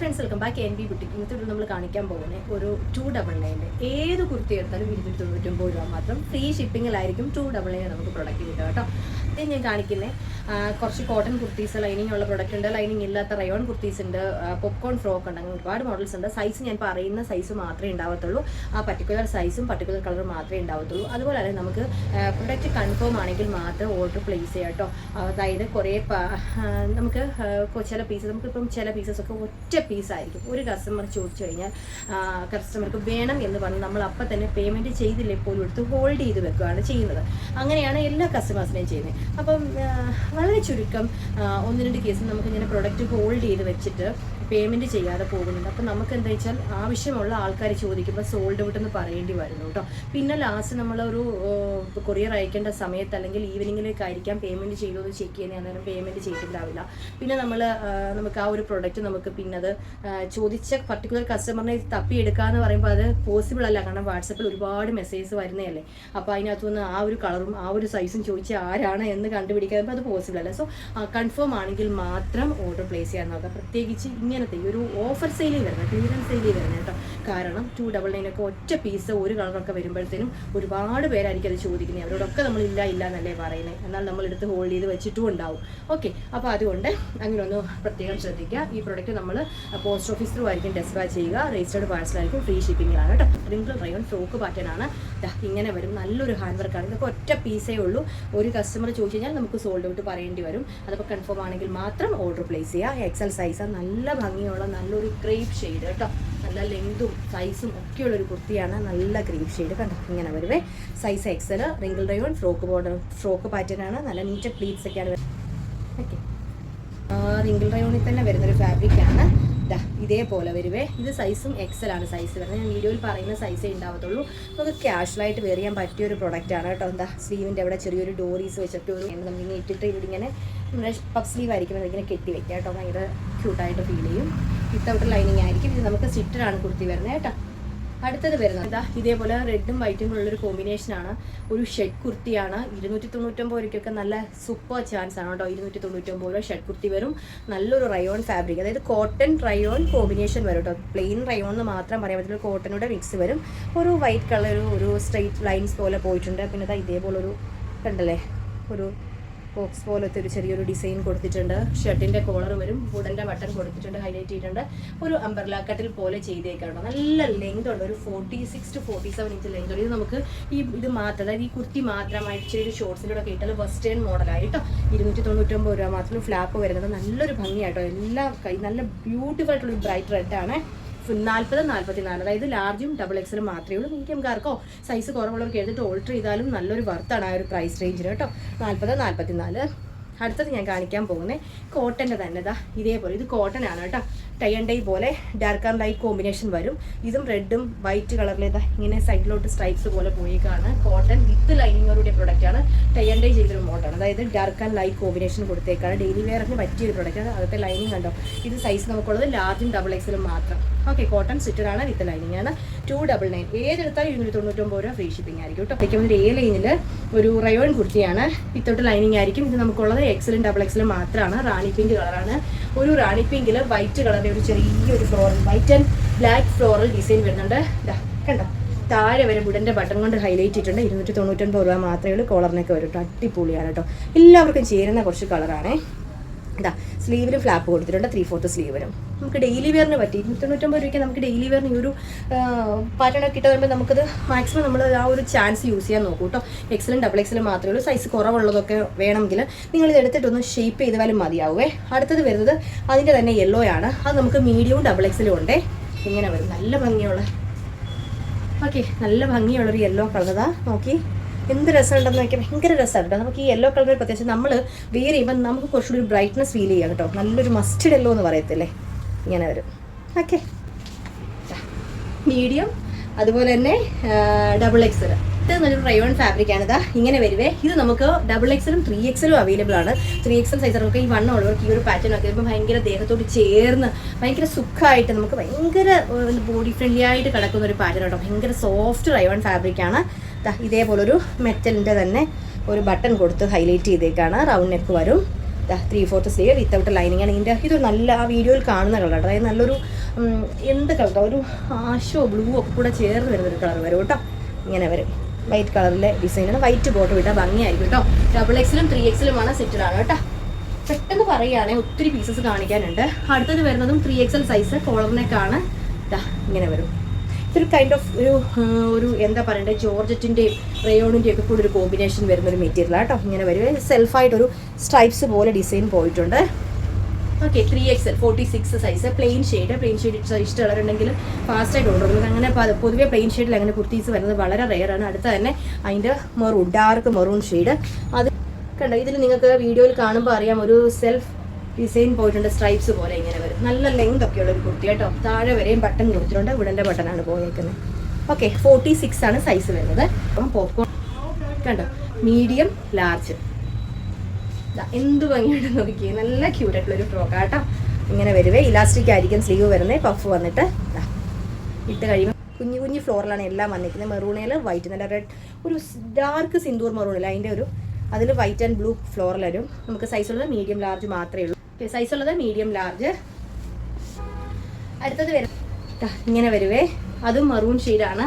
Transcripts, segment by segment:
Friends welcome back N B boutique ഇന്നത്തെ ഒരു നമ്മൾ കാണിക്കാൻ പോകുന്നത് ഒരു ടു ഡബിൾ നയന്റെ ഏത് കുർത്തി എടുത്താലും ഇരുന്നൂറ്റി തൊണ്ണൂറ്റൊമ്പത് രൂപ മാത്രം. ഫ്രീ ഷിപ്പിങ്ങിലായിരിക്കും ടു ഡബിൾ നയൻ നമുക്ക് പ്രൊഡക്റ്റ് കിട്ടുക കേട്ടോ. ഇത് ഞാൻ കാണിക്കുന്നത് കുറച്ച് കോട്ടൺ കുർത്തീസ് ലൈനിങ് ഉള്ള പ്രൊഡക്റ്റ് ഉണ്ട്. ലൈനിങ് ഇല്ലാത്ത റയോൺ കുർത്തീസ് ഉണ്ട്. പോപ്കോൺ ഫ്രോക്ക് ഉണ്ട്. അങ്ങനെ ഒരുപാട് മോഡൽസ് ഉണ്ട്. സൈസ് ഞാൻ പറയുന്ന സൈസ് മാത്രമേ ഉണ്ടാവത്തുള്ളൂ. ആ പർട്ടിക്കുലർ സൈസും പർട്ടിക്കുലർ കളറും മാത്രമേ ഉണ്ടാവത്തുള്ളൂ. അതുപോലെ തന്നെ നമുക്ക് പ്രൊഡക്റ്റ് കൺഫേം ആണെങ്കിൽ മാത്രം ഓർഡർ പ്ലേസ് ചെയ്യാം കേട്ടോ. അതായത് കുറേ നമുക്ക് ചില പീസസ് നമുക്കിപ്പം ചില പീസസ് ഒക്കെ ഒറ്റ പീസായിരിക്കും ഒരു കസ്റ്റമർ ചോദിച്ചു കഴിഞ്ഞാൽ കസ്റ്റമർക്ക് വേണം എന്ന് പറഞ്ഞ് നമ്മൾ അപ്പം തന്നെ പേയ്മെന്റ് ചെയ്തില്ലേ പോലും എടുത്ത് ഹോൾഡ് ചെയ്ത് വെക്കുകയാണ് ചെയ്യുന്നത്. അങ്ങനെയാണ് എല്ലാ കസ്റ്റമേഴ്സിനെയും ചെയ്യുന്നത്. അപ്പം വളരെ ചുരുക്കം ഒന്ന് രണ്ട് കേസിൽ നമുക്ക് ഇങ്ങനെ പ്രൊഡക്റ്റ് ഹോൾഡ് ചെയ്ത് വെച്ചിട്ട് പേയ്മെന്റ് ചെയ്യാതെ പോകുന്നുണ്ട്. അപ്പം നമുക്ക് എന്താ വെച്ചാൽ ആവശ്യമുള്ള ആൾക്കാർ ചോദിക്കുമ്പോൾ സോൾഡ് ഔട്ട് എന്ന് പറയേണ്ടി വരുന്നു കേട്ടോ. പിന്നെ ലാസ്റ്റ് നമ്മളൊരു കൊറിയർ അയക്കേണ്ട സമയത്ത് അല്ലെങ്കിൽ ഈവനിങ്ങിലേക്ക് ആയിരിക്കാം പേയ്മെന്റ് ചെയ്തോ എന്ന് ചെക്ക് ചെയ്യുന്ന അന്നേരം പേയ്മെന്റ് ചെയ്തിട്ടുണ്ടാവില്ല. പിന്നെ നമ്മൾ നമുക്ക് ആ ഒരു പ്രൊഡക്റ്റ് നമുക്ക് പിന്നെ അത് ചോദിച്ച പർട്ടിക്കുലർ കസ്റ്റമറിനെ തപ്പിയെടുക്കുക എന്ന് പറയുമ്പോൾ അത് പോസിബിൾ അല്ല. കാരണം വാട്സപ്പിൽ ഒരുപാട് മെസ്സേജസ് വരുന്നതല്ലേ. അപ്പോൾ അതിനകത്തുനിന്ന് ആ ഒരു കളറും ആ ഒരു സൈസും ചോദിച്ച് ആരാണ് എന്ന് കണ്ടുപിടിക്കാൻ അപ്പോൾ അത് പോസിബിൾ അല്ല. സോ കൺഫേം ആണെങ്കിൽ മാത്രം ഓർഡർ പ്ലേസ് ചെയ്യാൻ നോക്കുക പ്രത്യേകിച്ച് ഇങ്ങനത്തെ ഈ ഒരു ഓഫർ സെയിലിൽ വരുന്ന ക്ലിയറൻസ് സെയിലിൽ വരുന്ന കേട്ടോ. കാരണം ടു ഡബിൾ നയൻ ഒക്കെ ഒറ്റ പീസ് ഒരു കളറൊക്കെ വരുമ്പോഴത്തേനും ഒരുപാട് പേരായിരിക്കും അത് ചോദിക്കുന്നത്. അവരോടൊക്കെ നമ്മൾ ഇല്ല ഇല്ല എന്നല്ലേ പറയുന്നത് എന്നാൽ നമ്മൾ എടുത്ത് ഹോൾഡ് ചെയ്ത് വെച്ചിട്ടും ഉണ്ടാവും. ഓക്കെ അപ്പോൾ അതുകൊണ്ട് അങ്ങനെ ഒന്ന് പ്രത്യേകം ശ്രദ്ധിക്കുക. ഈ പ്രൊഡക്റ്റ് നമ്മൾ പോസ്റ്റ് ഓഫീസ് ത്രൂ ആയിരിക്കും ഡെസ്പാച്ച് ചെയ്യുക. രജിസ്റ്റേർഡ് പാഴ്സലായിരിക്കും ഫ്രീ ഷിപ്പിംഗിലാണ് കേട്ടോ. റിങ്കിൾ റയോൺ ഫ്രോക്ക് പാറ്റേൺ ആണ്. ഇങ്ങനെ വരും. നല്ലൊരു ഹാൻഡ് വർക്കാണ് ഇതൊക്കെ ഒറ്റ പീസേ ഉള്ളൂ. ഒരു കസ്റ്റമർ ചോദിച്ചു കഴിഞ്ഞാൽ നമുക്ക് സോൾഡ് ഔട്ട് പറയേണ്ടി വരും. അതിപ്പോൾ കൺഫേം ആണെങ്കിൽ മാത്രം ഓർഡർ പ്ലേസ് ചെയ്യുക. എക്സൽ സൈസ് നല്ല ഭംഗിയുള്ള നല്ലൊരു ക്രേപ്പ് ഷെയ്ഡ് കേട്ടോ. നല്ല ലെങ്തും സൈസും ഒക്കെയുള്ള ഒരു കുർത്തിയാണ്. നല്ല ക്രീപ്പ് ഷെയ്ഡ് കണ്ടോ? ഇങ്ങനെ വരുവേ. സൈസ് എക്സൽ റിങ്കിൾ ഡ്രൈവൺ ഫ്രോക്ക് ബോർഡർ ഫ്രോക്ക് പാറ്റേൺ ആണ്. നല്ല നീറ്റ് പ്ലീറ്റ്സ് ഒക്കെയാണ് ഓക്കെ റിങ്കിൾ ഡ്രൈവണിൽ തന്നെ വരുന്നൊരു ഫാബ്രിക് ആണ്. ദാ ഇതേപോലെ വരുവേ. ഇത് സൈസും എക്സൽ ആണ് സൈസ് വരുന്നത്. ഞാൻ വീഡിയോയിൽ പറയുന്ന സൈസേ ഉണ്ടാവത്തുള്ളൂ. നമുക്ക് ക്യാഷ്വലായിട്ട് വെയർ ചെയ്യാൻ പറ്റിയ ഒരു പ്രോഡക്റ്റ് ആണ് കേട്ടോ. എന്താ സ്ലീവിന്റെ അവിടെ ചെറിയൊരു ഡോറീസ് വെച്ചിട്ട് ഒരു നമ്മളിങ്ങനെ ഇട്ടിട്ട് ഇവിടെ ഇങ്ങനെ നമ്മുടെ പഫ് സ്ലീവ് ആയിരിക്കും ഇങ്ങനെ കെട്ടി വെക്കാം കേട്ടോ. ഭയങ്കര ക്യൂട്ടായിട്ട് ഫീൽ ചെയ്യും. വിത്തൗട്ട് ലൈനിങ് ആയിരിക്കും. ഇത് നമുക്ക് സിറ്ററാണ് കുർത്തി വരുന്നത് കേട്ടോ. അടുത്തത് വരുന്നത്. ഇതാ ഇതേപോലെ റെഡും വൈറ്റും ഉള്ളൊരു കോമ്പിനേഷൻ ആണ്. ഒരു ഷെഡ് കുർത്തിയാണ്. ഇരുന്നൂറ്റി തൊണ്ണൂറ്റൊമ്പത് രൂപയ്ക്കൊക്കെ നല്ല സൂപ്പർ ചാൻസ് ആണ് കേട്ടോ. ഇരുന്നൂറ്റി തൊണ്ണൂറ്റൊമ്പത് രൂപ ഷെഡ് കുർത്തി വരും. നല്ലൊരു റയോൺ ഫാബ്രിക് അതായത് കോട്ടൺ റയോൺ കോമ്പിനേഷൻ വരും കേട്ടോ. പ്ലെയിൻ റയോൺ എന്ന് മാത്രം പറയാൻ പറ്റില്ല കോട്ടനോടെ മിക്സ് വരും. ഒരു വൈറ്റ് കളർ ഒരു സ്ട്രെയിറ്റ് ലൈൻസ് പോലെ പോയിട്ടുണ്ട്. പിന്നെ ഇതാ ഇതേപോലെ ഒരു കണ്ടല്ലേ? ഒരു ബോക്സ് പോലത്തെ ഒരു ചെറിയൊരു ഡിസൈൻ കൊടുത്തിട്ടുണ്ട്. ഷർട്ടിന്റെ കോളർ വരും വുഡന്റെ ബട്ടൺ കൊടുത്തിട്ടുണ്ട് ഹൈലൈറ്റ് ചെയ്തിട്ടുണ്ട്. ഒരു അംബർല കട്ടിൽ പോലെ ചെയ്തേക്കാണ് നല്ല ലെങ്ത് ഉണ്ട് ഒരു forty six to forty seven inch length ഉണ്ട് ഇത് നമുക്ക് ഈ ഇത് മാത്രം അതായത് ഈ കുർത്തി മാത്രമായിട്ട് ചെറിയൊരു ഷോർട്സിന്റെ കൂടെ ഇട്ടാൽ വെസ്റ്റേൺ മോഡലായിട്ടോ ഇരുന്നൂറ്റി തൊണ്ണൂറ്റൊമ്പത് രൂപ മാത്രം ഫ്ലാപ്പ് വരുന്നത്. നല്ലൊരു ഭംഗിയായിട്ടോ എല്ലാ കൈ നല്ല ബ്യൂട്ടിഫുൾ ആയിട്ടുള്ള ഒരു ബ്രൈറ്റ് റെഡ് ആണ്. നാൽപ്പത് നാൽപ്പത്തി നാല് അതായത് ലാർജും ഡബിൾ എക്സലും മാത്രമേ ഉള്ളൂ. മീഡിയംകാർക്കോ സൈസ് കുറവുള്ളവർക്ക് എടുത്തിട്ട് ഓൾട്ടർ ചെയ്താലും നല്ലൊരു വർത്താണ് ആ ഒരു പ്രൈസ് റേഞ്ചിന് കേട്ടോ. നാൽപ്പത് നാൽപ്പത്തി നാല് അടുത്തത് ഞാൻ കാണിക്കാൻ പോകുന്നത് കോട്ടന്റെ തന്നെ ഇതാ ഇതേപോലെ. ഇത് കോട്ടൺ ആണ് കേട്ടോ. ടൈ ആൻഡ് ഡൈ പോലെ ഡാർക്ക് ആൻഡ് ലൈറ്റ് കോമ്പിനേഷൻ വരും. ഇതും റെഡും വൈറ്റ് കളറിലേത് ഇങ്ങനെ സൈഡിലോട്ട് സ്ട്രൈപ്സ് പോലെ പോയേക്കാണ്. കോട്ടൺ വിത്ത് ലൈനിങ്ങോടുകൂടിയ പ്രൊഡക്റ്റ് ആണ്. ടൈ ആൻഡ് ഡൈ ചെയ്തൊരു മോഡാണ് അതായത് ഡാർക്ക് ആൻഡ് ലൈറ്റ് കോമ്പിനേഷൻ കൊടുത്തേക്കാണ്. ഡെയിലി വെയറിന് പറ്റിയൊരു പ്രൊഡക്റ്റ് ആണ്. അകത്തെ ലൈനിങ് കണ്ടോ? ഇത് സൈസ് നമുക്കുള്ളത് ലാർജും ഡബിൾ എക്സലും മാത്രം. ഓക്കെ കോട്ടൺ ആണ് വിത്ത് ലൈനിങ് ആണ്. ടു ഡബിൾ നയൻ ഏതെടുത്താലും ഇരുന്നൂറ്റി തൊണ്ണൂറ്റൊമ്പത് രൂപ ഫ്രീ ഷിപ്പിംഗ് ആയിരിക്കും കേട്ടോ. അപ്പോഴേക്കും ഒരു എ ലൈനിൽ ഒരു റയോൺ കുർത്തിയാണ്. വിത്തൗട്ട് ലൈനിങ് ആയിരിക്കും. ഇത് നമുക്കുള്ളത് എക്സലും ഡബിൾ എക്സലും മാത്രമാണ്. റാണി പിങ്ക് കളറാണ് ഒരു റാണി പിങ്കിൽ വൈറ്റ് കളറിന്റെ ഒരു ചെറിയൊരു floral white and black floral design വരുന്നുണ്ട്. ദാ കണ്ടോ? താഴെ വരെ വുഡന്റെ ബട്ടൺ കൊണ്ട് ഹൈലൈറ്റ് ചെയ്തിട്ടുണ്ട് ഇരുന്നൂറ്റി തൊണ്ണൂറ്റൊൻപത് രൂപ മാത്രമേ ഉള്ളൂ. കോളറിനൊക്കെ വരും കേട്ടോ അടിപൊളിയാണ് കേട്ടോ. എല്ലാവർക്കും ചേരുന്ന കുറച്ച് കളറാണേ ഇതാ സ്ലീവിലും ഫ്ലാപ്പ് കൊടുത്തിട്ടുണ്ട്. ത്രീ ഫോർത്ത് സ്ലീവ് വരും നമുക്ക് ഡെയിലി വെയറിന് പറ്റി. ഇരുന്നൂറ്റി തൊണ്ണൂറ്റൊമ്പത് രൂപയ്ക്ക് നമുക്ക് ഡെയിലി വെയറിന് ഈ ഒരു പാറ്റേൺ ഒക്കെ ഇട്ട് വരുമ്പോൾ നമുക്കത് മാക്സിമം നമ്മൾ ആ ഒരു ചാൻസ് യൂസ് ചെയ്യാൻ നോക്കൂ കേട്ടോ എക്സലും ഡബിൾ എക്സലും മാത്രമേ ഉള്ളൂ. സൈസ് കുറവുള്ളതൊക്കെ വേണമെങ്കിൽ നിങ്ങൾ ഇത് എടുത്തിട്ടൊന്ന് ഷേപ്പ് ചെയ്താലും മതിയാവേ അടുത്തത് വരുന്നത് അതിന്റെ തന്നെ യെല്ലോ ആണ്. അത് നമുക്ക് മീഡിയവും ഡബിൾ എക്സലും ഉണ്ടേ. ഇങ്ങനെ വരും. നല്ല ഭംഗിയുള്ള ഓക്കെ നല്ല ഭംഗിയുള്ളൊരു യെല്ലോ കളറതാ നോക്കി. എന്ത് രസമുണ്ടെന്ന് നോക്കിയാൽ ഭയങ്കര രസമാണ് കേട്ടോ നമുക്ക് ഈ യെല്ലോ കളർ പ്രത്യേകിച്ച് നമ്മൾ വെയർ ചെയ്യുമ്പോൾ നമുക്ക് കുറച്ചുകൂടി ബ്രൈറ്റ്നസ് ഫീൽ ചെയ്യാം കേട്ടോ നല്ലൊരു മസ്റ്റഡ് യെല്ലോ എന്ന് പറയത്തില്ലേ? ഇങ്ങനെ വരും. ഓക്കെ മീഡിയം അതുപോലെ തന്നെ ഡബിൾ എക്സൽ ഇത് നല്ലൊരു റയോൺ ഫാബ്രിക് ആണ്. ഇതാ ഇങ്ങനെ വരുവേ. ഇത് നമുക്ക് ഡബിൾ എക്സലും ത്രീ എക്സലും അവൈലബിൾ ആണ്. ത്രീ എക്സൽ സൈസർക്ക് ഈ വണ്ണം ഉള്ളവർക്ക് ഈ ഒരു പാറ്റേൺ ഒക്കെ വരുമ്പോൾ ഭയങ്കര ദേഹത്തോട് ചേർന്ന് ഭയങ്കര സുഖമായിട്ട് നമുക്ക് ഭയങ്കര ബോഡി ഫ്രണ്ട്ലി ആയിട്ട് കിടക്കുന്ന ഒരു പാറ്റേൺ കേട്ടോ ഭയങ്കര സോഫ്റ്റ് റയോൺ ഫാബ്രിക് ആണ്. ഇതേപോലെ ഒരു മെറ്റലിന്റെ തന്നെ ഒരു ബട്ടൺ കൊടുത്ത് ഹൈലൈറ്റ് ചെയ്തേക്കാണ്. റൗണ്ട് നെക്ക് വരും. Three fourth sleeve without lining ആണ് ഇതിന്റെ ഇത് നല്ല ആ വീഡിയോയിൽ കാണുന്ന കളർ അതായത് നല്ലൊരു എന്ത് കളർ ഒരു ആഷോ ബ്ലൂ ഒക്കെ കൂടെ ചേർന്ന് വരുന്നൊരു കളർ വരും കേട്ടോ. ഇങ്ങനെ വരും. വൈറ്റ് കളറിലെ ഡിസൈനാണ് വൈറ്റ് ബോട്ട് വിട്ടാൽ ഭംഗിയായിരിക്കും കേട്ടോ. ഡബിൾ എക്സിലും ത്രീ എക്സിലുമാണ് സെറ്റഡ് ആണ് കേട്ടോ. പെട്ടെന്ന് പറയുകയാണെങ്കിൽ ഒത്തിരി പീസസ് കാണിക്കാനുണ്ട്. അടുത്തത് വരുന്നതും ത്രീ എക്സൽ സൈസ് കോളറിനേക്കാണ്. ഇതാ ഇങ്ങനെ വരും. ഇതൊരു കൈൻഡ് ഓഫ് ഒരു ഒരു എന്താ പറയണ്ടേ ജോർജറ്റിന്റെയും റയോണിന്റെയും ഒക്കെ കൂടെ ഒരു കോമ്പിനേഷൻ വരുന്ന ഒരു മെറ്റീരിയൽ ആട്ടോ ഇങ്ങനെ വരും. സെൽഫായിട്ടൊരു സ്ട്രൈപ്സ് പോലെ ഡിസൈൻ പോയിട്ടുണ്ട്. Okay three X forty six size plain shade plain shade ഇഷ്ടമുള്ളവരുണ്ടെങ്കിൽ ഫാസ്റ്റായിട്ട് ഓർഡർ കൊടുക്കും. അങ്ങനെ പൊതുവേ പ്ലെയിൻ ഷെയ്ഡിൽ അങ്ങനെ കുർത്തീസ് വരുന്നത് വളരെ റെയർ ആണ്. അടുത്ത തന്നെ അതിന്റെ മെറൂൺ ഡാർക്ക് മെറൂൺ ഷെയ്ഡ് അത് കണ്ടോ? ഇതിൽ നിങ്ങൾക്ക് വീഡിയോയിൽ കാണുമ്പോൾ അറിയാം ഒരു സെൽഫ് ഡിസൈൻ പോയിട്ടുണ്ട് സ്ട്രൈപ്സ് പോലെ ഇങ്ങനെ നല്ല ലെങ്ത് ഒക്കെ ഉള്ള ഒരു കുർത്തി കേട്ടോ. താഴെ വരെയും ബട്ടൺ കൊടുത്തിട്ടുണ്ട്. ഉടന്റെ ബട്ടണാണ് പോയേക്കുന്നത്. ഓക്കെ ഫോർട്ടി സിക്സ് ആണ് സൈസ് വരുന്നത്. അപ്പം പോപ്കോൺ കണ്ടോ? മീഡിയം ലാർജ് എന്ത് ഭംഗിയായിട്ട് നോക്കി നല്ല ക്യൂട്ട് ആയിട്ടുള്ള ഒരു ഫ്രോക്ക് കേട്ടോ. ഇങ്ങനെ വരുവേ. ഇലാസ്റ്റിക് ആയിരിക്കും സ്ലീവ് വരുന്നത് പഫ് വന്നിട്ട് ഇട്ട് കഴിയുമ്പോൾ കുഞ്ഞു കുഞ്ഞു ഫ്ലോറിലാണ് എല്ലാം വന്നിരിക്കുന്നത്. മെറൂണയിൽ വൈറ്റ് നല്ല റെഡ് ഒരു ഡാർക്ക് സിന്ദൂർ മെറൂണില്ല അതിന്റെ ഒരു അതിൽ വൈറ്റ് ആൻഡ് ബ്ലൂ ഫ്ലോറിൽ വരും നമുക്ക് സൈസ് ഉള്ളത് മീഡിയം ലാർജ് മാത്രമേ ഉള്ളൂ. സൈസ് ഉള്ളത് മീഡിയം ലാർജ് അടുത്തത് വരും. ഇങ്ങനെ വരുവേ. അതും മറൂൺ ഷെയ്ഡാണ്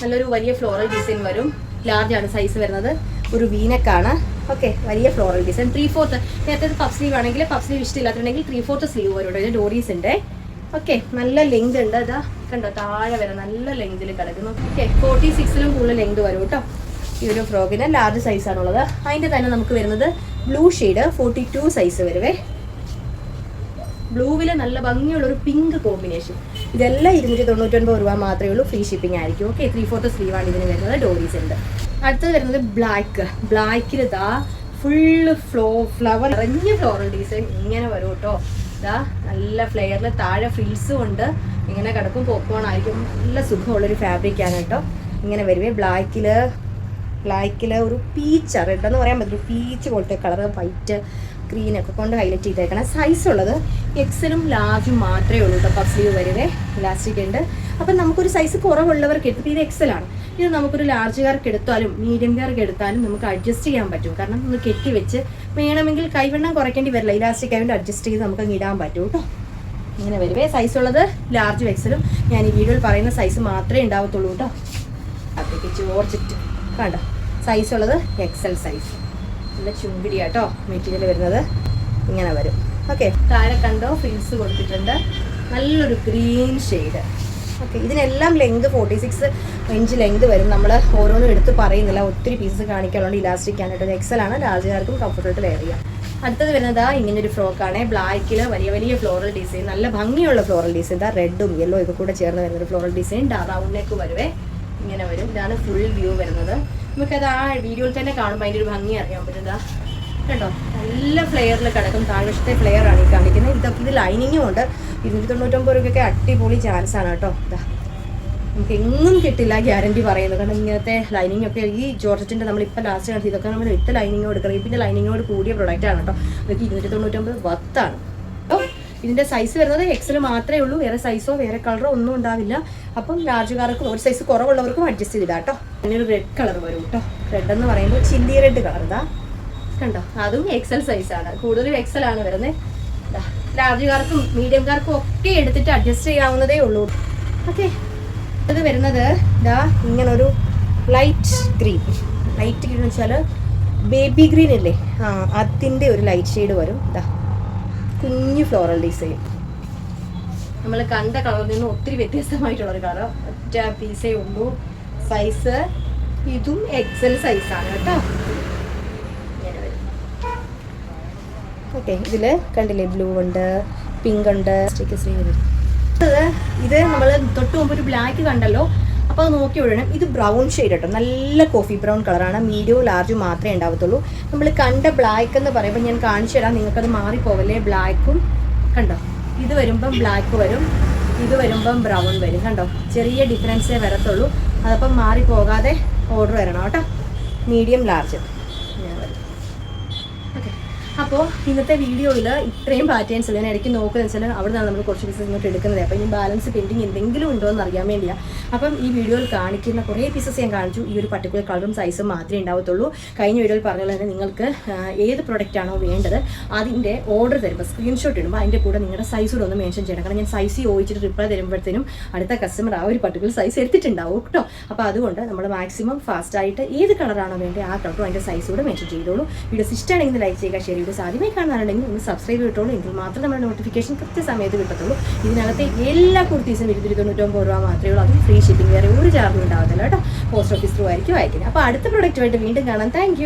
നല്ലൊരു വലിയ ഫ്ലോറൽ ഡിസൈൻ വരും. ലാർജ് ആണ് സൈസ് വരുന്നത്. ഒരു വീനക്കാണ് ഓക്കെ വലിയ ഫ്ലോറൽ ഡിസൈൻ ത്രീ ഫോർത്ത് നേരത്തെ പഫ് സ്ലീവ് ആണെങ്കിൽ പഫ് സ്ലീവ് ഇഷ്ടമില്ലാത്തുണ്ടെങ്കിൽ ത്രീ ഫോർത്ത് സ്ലീവ് വരും കേട്ടോ ഡോറീസ് ഉണ്ട്. ഓക്കെ നല്ല ലെങ്ത് ഉണ്ട്. അതാ കണ്ടോ താഴെ വരെ നല്ല ലെങ്തിൽ കിടക്കുന്നു. ഓക്കെ ഫോർട്ടി സിക്സിലും കൂടുതൽ ലെങ്ത് വരും കേട്ടോ. ഈ ഒരു ഫ്രോക്കിന് ലാർജ് സൈസ് സൈസാണുള്ളത് അതിന്റെ തന്നെ നമുക്ക് വരുന്നത് blue shade forty two size വരുവേ. ബ്ലൂവിൽ നല്ല ഭംഗിയുള്ള ഒരു പിങ്ക് കോമ്പിനേഷൻ. ഇതെല്ലാം ഇരുന്നൂറ്റി തൊണ്ണൂറ്റൊൻപത് രൂപ മാത്രമേ ഉള്ളൂ. ഫ്രീ ഷിപ്പിംഗ് ആയിരിക്കും. ഓക്കെ ത്രീ ഫോർത്ത് സ്ലീവ് ആണ് ഇതിന് വരുന്നത്. ഡോറീസ് ഉണ്ട്. അടുത്തത് വരുന്നത് ബ്ലാക്ക് ബ്ലാക്കിൽ ഇതാ ഫുള്ള് ഫ്ലോ ഫ്ലവർ നിറഞ്ഞ ഫ്ലോറൽ ഡിസൈൻ ഇങ്ങനെ വരും കേട്ടോ. ഇതാ നല്ല ഫ്ലെയറിൽ താഴെ ഫ്രിൽസും ഉണ്ട്. ഇങ്ങനെ കിടക്കും. പോപ്കോൺ ആയിരിക്കും. നല്ല സുഖമുള്ളൊരു ഫാബ്രിക്കാണ് കേട്ടോ. ഇങ്ങനെ വരുവേ. ബ്ലാക്കിൽ ബ്ലാക്കിൽ ഒരു പീച്ച് റെഡ് എന്ന് പറയാൻ പറ്റില്ല. പീച്ച് പോലത്തെ കളർ വൈറ്റ് ഗ്രീൻ ഒക്കെ കൊണ്ട് ഹൈലൈറ്റ് ചെയ്തേക്കണം. സൈസ് ഉള്ളത് എക്സലും ലാർജും മാത്രമേ ഉള്ളൂ കേട്ടോ പഫ് സ്ലീവ് വരുവേ. ഇലാസ്റ്റിക് ഉണ്ട്. അപ്പം നമുക്കൊരു സൈസ് കുറവുള്ളവർക്ക് എടുത്ത് ഇത് എക്സലാണ് ഇത് നമുക്കൊരു ലാർജുകാർക്ക് എടുത്താലും മീഡിയംകാർക്ക് എടുത്താലും നമുക്ക് അഡ്ജസ്റ്റ് ചെയ്യാൻ പറ്റും. കാരണം ഒന്ന് കെട്ടി വെച്ച് വേണമെങ്കിൽ കൈവെണ്ണം കുറയ്ക്കേണ്ടി വരില്ല. ഇലാസ്റ്റിക് ആയതുകൊണ്ട് അഡ്ജസ്റ്റ് ചെയ്ത് നമുക്ക് ഇടാൻ പറ്റും കേട്ടോ ഇങ്ങനെ വരുവേ. സൈസ് ഉള്ളത് ലാർജും എക്സലും ഞാൻ ഈ വീഡിയോയിൽ പറയുന്ന സൈസ് മാത്രമേ ഉണ്ടാവത്തുള്ളൂ കേട്ടോ അപ്പോഴേക്ക് ചോർച്ചിട്ട് കണ്ടോ? സൈസ് ഉള്ളത് എക്സൽ സൈസ് നല്ല ചുങ്കിടി കേട്ടോ മെറ്റീരിയൽ വരുന്നത്. ഇങ്ങനെ വരും. ഓക്കെ താഴെ കണ്ടോ ഫിൽസ് കൊടുത്തിട്ടുണ്ട്. നല്ലൊരു ഗ്രീൻ ഷെയ്ഡ് ഓക്കെ ഇതിനെല്ലാം length forty six inch length വരും. നമ്മൾ ഓരോന്നും എടുത്ത് പറയുന്നില്ല. ഒത്തിരി പീസസ് കാണിക്കാനുണ്ട്. ഇലാസ്റ്റിക് ആണ് കേട്ടോ എക്സൽ ആണ്. ലാർജുകാർക്കും കംഫർട്ടായിട്ട് വെയർ ചെയ്യാം. അടുത്തത് വരുന്നത് ഇങ്ങനെ ഒരു ഫ്രോക്കാണ് ബ്ലാക്കിൽ വലിയ വലിയ ഫ്ലോറൽ ഡിസൈൻ നല്ല ഭംഗിയുള്ള ഫ്ലോറൽ ഡിസൈൻ ഇതാ റെഡും യെല്ലോ ഒക്കെ കൂടെ ചേർന്ന് വരുന്ന ഒരു ഫ്ലോറൽ ഡിസൈൻ ഡാറൗണ്ടിലേക്ക് വരുവേ. ഇങ്ങനെ വരും. ഇതാണ് ഫുൾ വ്യൂ വരുന്നത്. നമുക്കത് ആ വീഡിയോയിൽ തന്നെ കാണുമ്പോൾ അതിന്റെ ഒരു ഭംഗി അറിയാൻ പറ്റുന്നതാ കേട്ടോ നല്ല ഫ്ലെയറിൽ കിടക്കും. താഴ്വശത്തെ ആണ് ഈ കാണിക്കുന്നത്. ഇതൊക്കെ ഇത് ലൈനിങ്ങും ഉണ്ട്. ഇരുന്നൂറ്റി തൊണ്ണൂറ്റൊമ്പത് രൂപയ്ക്കൊക്കെ അടിപൊളി ചാൻസ് ആണ് കേട്ടോ. ഇതാ നമുക്ക് എങ്ങും കിട്ടില്ല ഗ്യാരണ്ടി പറയുന്നത്. കാരണം ഇങ്ങനത്തെ ലൈനിങ് ഒക്കെ ഈ ജോർജറ്റിന്റെ നമ്മളിപ്പോൾ ലാസ്റ്റ് കാണിച്ചത് ഇതൊക്കെ നമ്മൾ ഇട്ട ലൈനിങ്ങോട് ക്രീപ്പിന്റെ ലൈനിങ്ങോട് കൂടിയ പ്രൊഡക്റ്റ് ആണ് കേട്ടോ. ഇതൊക്കെ ഇരുന്നൂറ്റി തൊണ്ണൂറ്റൊമ്പത് വത്താണ് ഇതിന്റെ സൈസ് വരുന്നത് എക്സൽ മാത്രമേ ഉള്ളൂ. വേറെ സൈസോ വേറെ കളറോ ഒന്നും ഉണ്ടാവില്ല. അപ്പം ലാർജുകാർക്കും ഒരു സൈസ് കുറവുള്ളവർക്കും അഡ്ജസ്റ്റ് ചെയ്താ കേട്ടോ അങ്ങനെ ഒരു റെഡ് കളർ വരും കേട്ടോ റെഡ് എന്ന് പറയുമ്പോൾ ചില്ലി റെഡ് കളർ ഇതാ. കണ്ടോ? അതും എക്സൽ സൈസാണ് കൂടുതലും എക്സൽ ആണ് വരുന്നത് ലാർജുകാർക്കും മീഡിയംകാർക്കും ഒക്കെ എടുത്തിട്ട് അഡ്ജസ്റ്റ് ചെയ്യാവുന്നതേ ഉള്ളൂ. ഓക്കെ ഇത് വരുന്നത് ഇതാ ഇങ്ങനൊരു ലൈറ്റ് ഗ്രീൻ ലൈറ്റ് ഗ്രീൻ എന്ന് വെച്ചാൽ ബേബി ഗ്രീൻ അല്ലേ ആ അതിന്റെ ഒരു ലൈറ്റ് ഷെയ്ഡ് വരും. ഇതാ കുഞ്ഞു ഫ്ലോറൽ ഡിസൈൻ നമ്മൾ കണ്ട കളറിൽ നിന്ന് ഒത്തിരി വ്യത്യസ്തമായിട്ടുള്ളൊരു കളർ ഒറ്റ പീസേ ഉള്ളൂ. സൈസ് ഇതും എക്സൽ സൈസാണ് കേട്ടോ. ഓക്കെ ഇതിൽ കണ്ടില്ലേ? ബ്ലൂ ഉണ്ട് പിങ്ക് ഉണ്ട്. ഇത് ഇത് നമ്മൾ തൊട്ട് മുമ്പ് ഒരു ബ്ലാക്ക് കണ്ടല്ലോ. അപ്പോൾ അത് നോക്കി വിടണം ഇത് ബ്രൗൺ ഷെയ്ഡ് കേട്ടോ നല്ല കോഫി ബ്രൗൺ കളറാണ് മീഡിയവും ലാർജും മാത്രമേ ഉണ്ടാവത്തുള്ളൂ. നമ്മൾ കണ്ട ബ്ലാക്ക് എന്ന് പറയുമ്പോൾ ഞാൻ കാണിച്ചു തരാം. നിങ്ങൾക്കത് മാറിപ്പോവല്ലേ? ബ്ലാക്കും കണ്ടോ? ഇത് വരുമ്പം ബ്ലാക്ക് വരും. ഇത് വരുമ്പം ബ്രൗൺ വരും. കണ്ടോ? ചെറിയ ഡിഫറൻസേ വരത്തുള്ളൂ. അതപ്പം മാറിപ്പോകാതെ ഓർഡർ വരണം കേട്ടോ. മീഡിയം ലാർജ് അപ്പോൾ ഇന്നത്തെ വീഡിയോയിൽ ഇത്രയും പാറ്റേൺസ് ഞാൻ ഇടയ്ക്ക് നോക്കുന്നത് വെച്ചാൽ അവിടെ നിന്നാണ് നമ്മൾ കുറച്ച് പീസസ് ഇങ്ങോട്ട് എടുക്കുന്നത്. അപ്പോൾ ഇനി ബാലൻസ് പെൻഡിങ് എന്തെങ്കിലും ഉണ്ടോ എന്ന് അറിയാൻ വേണ്ടിയാണ് അപ്പം ഈ വീഡിയോയിൽ കാണിക്കുന്ന കുറേ പീസസ് ഞാൻ കാണിച്ചു. ഈ ഒരു പർട്ടിക്കുലർ കളറും സൈസും മാത്രമേ ഉണ്ടാവത്തുള്ളൂ. കഴിഞ്ഞ വീഡിയോയിൽ പറഞ്ഞ തന്നെ നിങ്ങൾക്ക് ഏത് പ്രൊഡക്റ്റ് ആണോ വേണ്ടത് അതിന്റെ ഓർഡർ തരുമ്പോൾ സ്ക്രീൻഷോട്ട് ഇടുമ്പോൾ അതിന്റെ കൂടെ നിങ്ങളുടെ സൈസ് കൂടെ ഒന്ന് മെൻഷൻ ചെയ്യണം. കാരണം ഞാൻ സൈസ് ചോദിച്ചിട്ട് റിപ്ലൈ തരുമ്പോഴത്തേനും അടുത്ത കസ്റ്റമർ ആ ഒരു പർട്ടിക്കുലർ സൈസ് എടുത്തിട്ടുണ്ടാവും കേട്ടോ. അപ്പോൾ അതുകൊണ്ട് നമ്മൾ മാക്സിമം ഫാസ്റ്റായിട്ട് ഏത് കളറാണോ വേണ്ടത് ആ കളറും അതിന്റെ സൈസ് കൂടെ മെൻഷൻ ചെയ്തോളൂ. വീഡിയോസ് ഇഷ്ടമാണെങ്കിൽ ലൈക്ക് ചെയ്യുക ഷെയർ വീഡിയോസ് ആദ്യമായി കാണാറുണ്ടെങ്കിൽ ഒന്ന് സബ്സ്ക്രൈബ് ചെയ്തിട്ടുള്ളൂ എങ്കിൽ മാത്രം നമ്മുടെ നോട്ടിഫിക്കേഷൻ കൃത്യസമയത്ത് കിട്ടത്തുള്ളൂ. ഇതിനകത്തെ എല്ലാ കുർത്തീസും ഇരുപത്തി തൊണ്ണൂറ്റൊമ്പത് രൂപ മാത്രമേ ഉള്ളൂ. അതും ഫ്രീ ഷിപ്പിംഗ് വേറെ ഒരു ചാർജും ഉണ്ടാവത്തില്ല കേട്ടോ. പോസ്റ്റ് ഓഫീസ് ത്രൂ ആയിരിക്കും അയക്കുന്നത് അപ്പോൾ അടുത്ത പ്രൊഡക്റ്റുമായിട്ട് വീണ്ടും കാണാം. താങ്ക്